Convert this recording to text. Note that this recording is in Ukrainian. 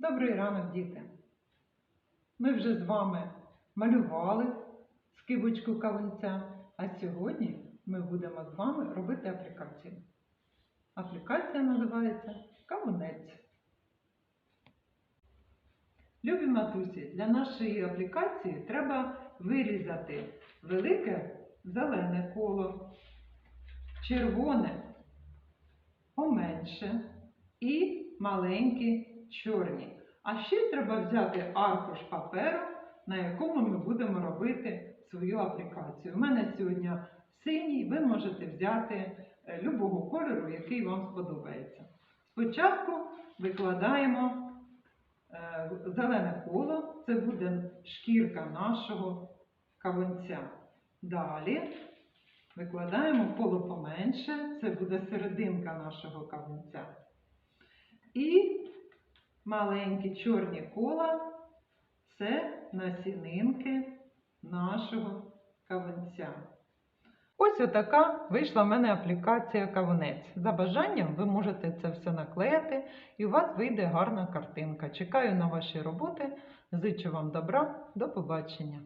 Добрий ранок, діти! Ми вже з вами малювали скибочку кавунця, а сьогодні ми будемо з вами робити аплікацію. Аплікація називається Кавунець. Любі матусі, для нашої аплікації треба вирізати велике зелене коло, червоне поменше і маленькі чорні. А ще треба взяти аркуш паперу, на якому ми будемо робити свою аплікацію. У мене сьогодні синій, ви можете взяти е, любого кольору, який вам сподобається. Спочатку викладаємо е, зелене коло, це буде шкірка нашого кавунця. Далі викладаємо коло поменше, це буде серединка нашого кавунця. І маленькі чорні кола це насінинки нашого кавунця. Ось отака вийшла в мене аплікація кавунець. За бажанням ви можете це все наклеїти і у вас вийде гарна картинка. Чекаю на ваші роботи. Зичу вам добра. До побачення!